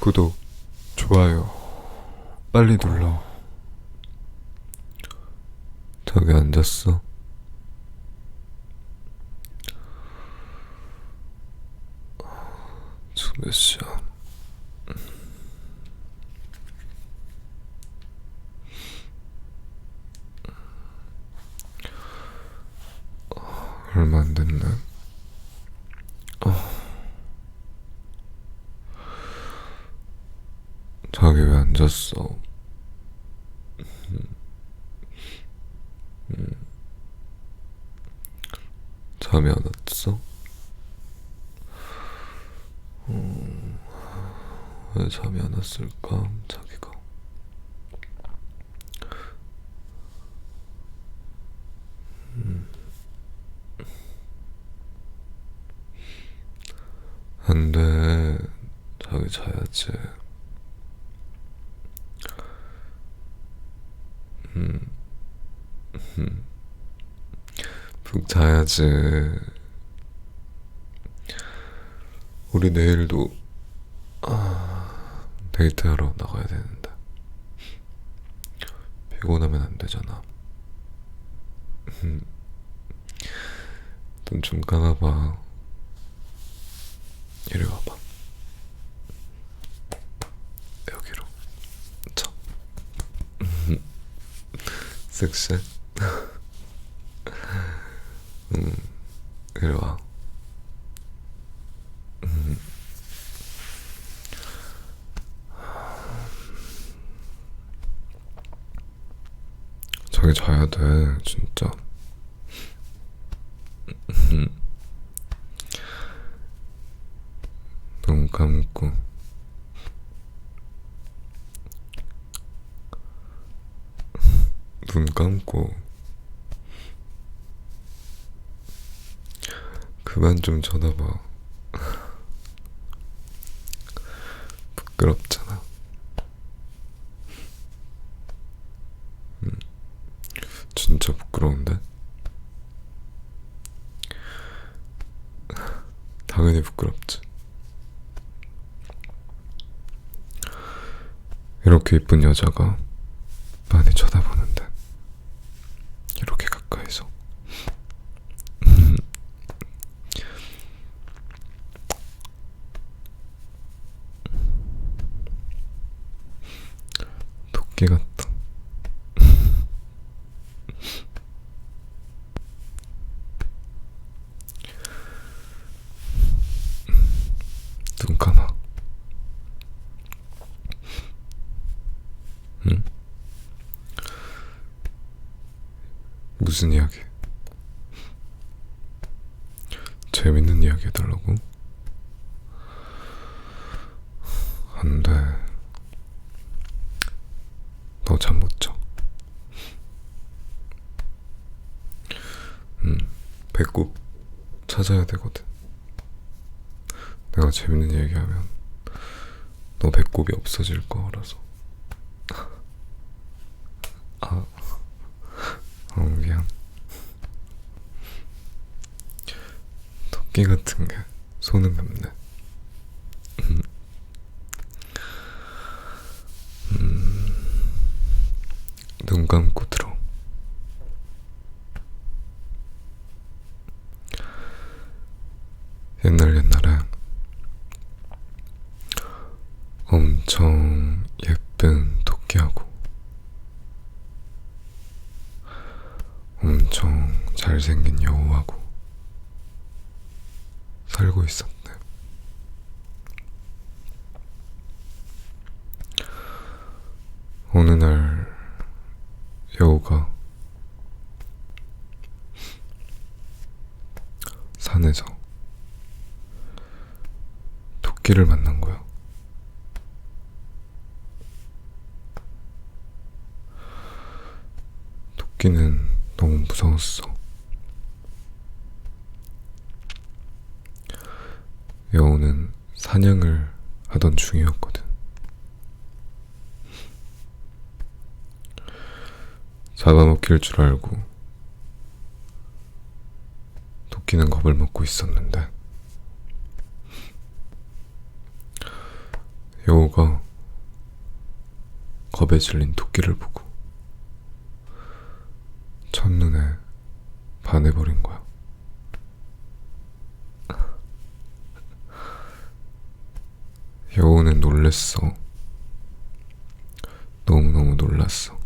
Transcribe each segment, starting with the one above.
구독, 좋아요, 빨리 눌러. 저기 앉았어. 지금 몇 시야? 얼마 안 됐네. 자기 왜 앉았어? 잠이 안 왔어? 음, 왜 잠이 안 왔을까? 자기가 안 돼. 자기 자야지. 푹 자야지. 우리 내일도 아, 데이트하러 나가야 되는데 피곤하면 안 되잖아. 눈좀 감아봐. 이리 와봐. 여기로. 자. 섹시해? 음, 이리 와. 음. 자기 자야 돼, 진짜. 눈 감고. 눈 감고. 그만 좀 쳐다봐. 부끄럽잖아. 음, 진짜 부끄러운데? 당연히 부끄럽지. 이렇게 이쁜 여자가 많이 쳐다보는데 이렇게 가까이서 토끼 같다. 눈 감아. 응? 무슨 이야기? 재밌는 이야기 해달라고? 안 돼. 너 잠 못 자. 음, 배꼽 찾아야 되거든. 내가 재밌는 얘기하면 너 배꼽이 없어질 거라서. 아, 어, 미안. 토끼 같은 게 손은 감네. 눈 감고 들어. 옛날 옛날에 엄청 예쁜 토끼하고 엄청 잘생긴 여우하고 살고 있었네. 어느 날 여우가 산에서 토끼를 만난 거야. 토끼는 너무 무서웠어. 여우는 사냥을 하던 중이었거든. 잡아먹힐 줄 알고 토끼는 겁을 먹고 있었는데 여우가 겁에 질린 토끼를 보고 첫눈에 반해버린 거야. 여우는 놀랬어. 너무너무 놀랐어.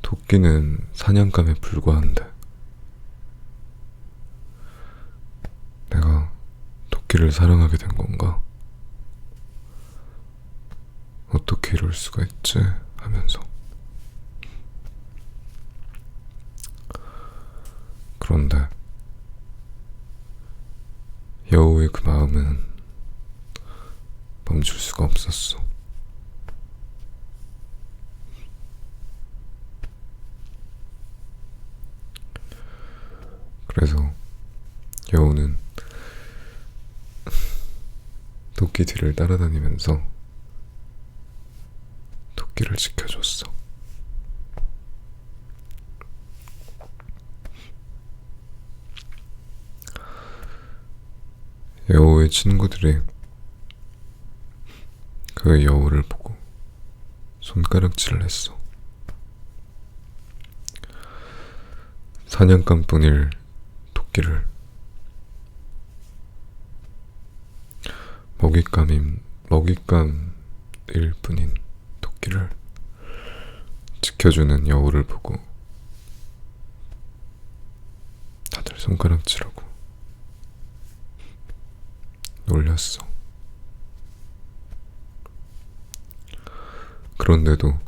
토끼는 사냥감에 불과한데 내가 토끼를 사랑하게 된 건가? 어떻게 이럴 수가 있지? 하면서 그런데 여우의 그 마음은 멈출 수가 없었어. 그래서 여우는 토끼 뒤를 따라다니면서 토끼를 지켜줬어. 여우의 친구들이 그 여우를 보고 손가락질을 했어. 사냥감뿐일 토끼를 먹잇감인 먹잇감일 뿐인 토끼를 지켜주는 여우를 보고 다들 손가락질하고 놀렸어. 그런데도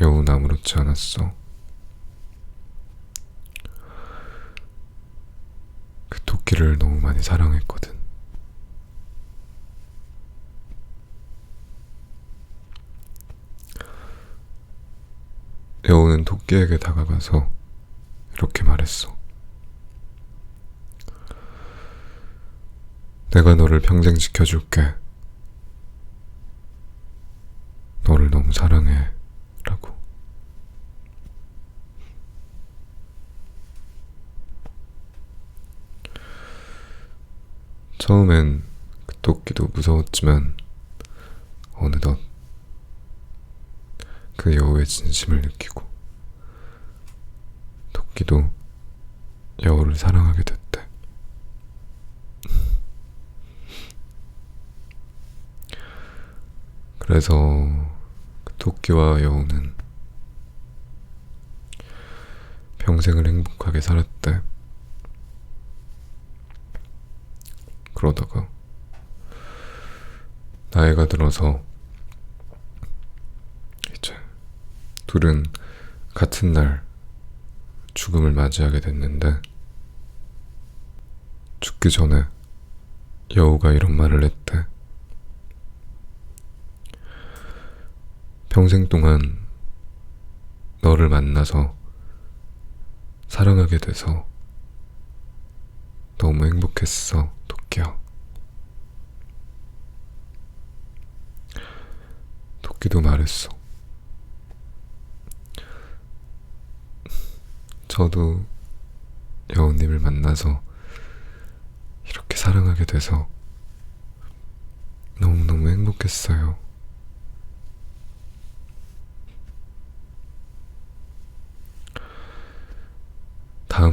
여우는 아무렇지 않았어. 그 토끼를 너무 많이 사랑했거든. 여우는 토끼에게 다가가서 이렇게 말했어. 내가 너를 평생 지켜줄게. 너를 너무 사랑해. 라고. 처음엔 그 토끼도 무서웠지만 어느덧 그 여우의 진심을 느끼고 토끼도 여우를 사랑하게 됐대. 그래서 그 토끼와 여우는 평생을 행복하게 살았대. 그러다가 나이가 들어서 이제 둘은 같은 날 죽음을 맞이하게 됐는데 죽기 전에 여우가 이런 말을 했대. 평생 동안 너를 만나서 사랑하게 돼서 너무 행복했어, 토끼야. 토끼도 말했어. 저도 여우님을 만나서 이렇게 사랑하게 돼서 너무너무 행복했어요.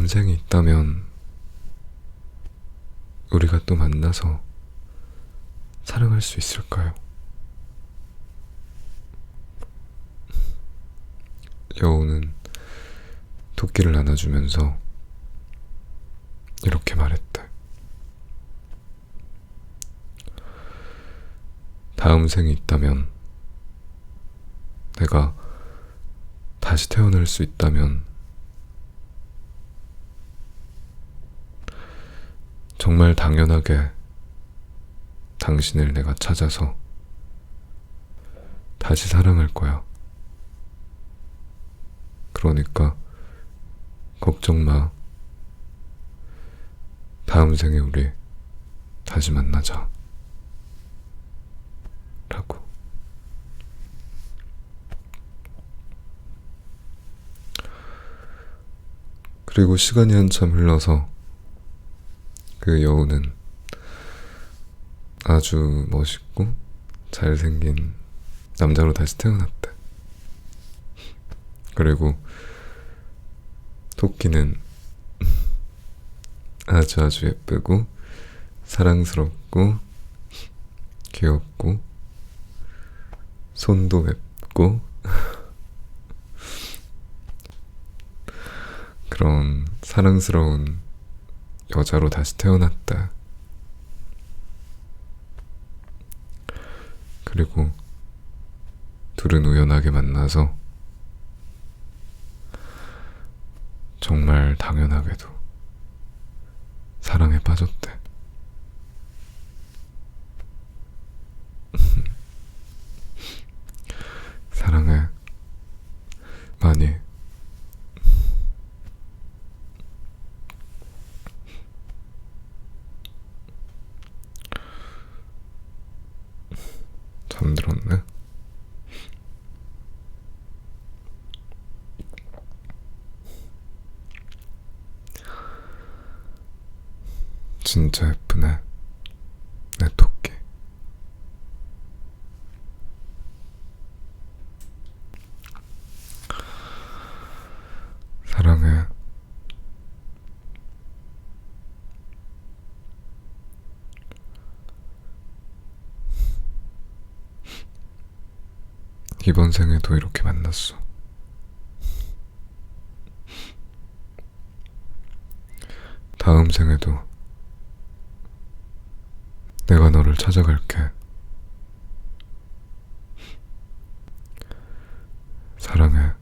생이 있다면 우리가 또 만나서 사랑할 수 있을까요? 여우는 토끼를 안아주면서 이렇게 말했대. 다음 생이 있다면 내가 다시 태어날 수 있다면 정말 당연하게 당신을 내가 찾아서 다시 사랑할 거야. 그러니까 걱정 마. 다음 생에 우리 다시 만나자. 라고. 그리고 시간이 한참 흘러서 그 여우는 아주 멋있고 잘생긴 남자로 다시 태어났대. 그리고 토끼는 아주 아주 예쁘고 사랑스럽고 귀엽고 손도 맵고 그런 사랑스러운 여자로 다시 태어났다. 그리고 둘은 우연하게 만나서 정말 당연하게도 사랑에 빠졌대. 사랑해. 많이. 잠들었네. 진짜 예쁘네. 내 토끼. 사랑해. 이번 생에도 이렇게 만났어. 다음 생에도 내가 너를 찾아갈게. 사랑해.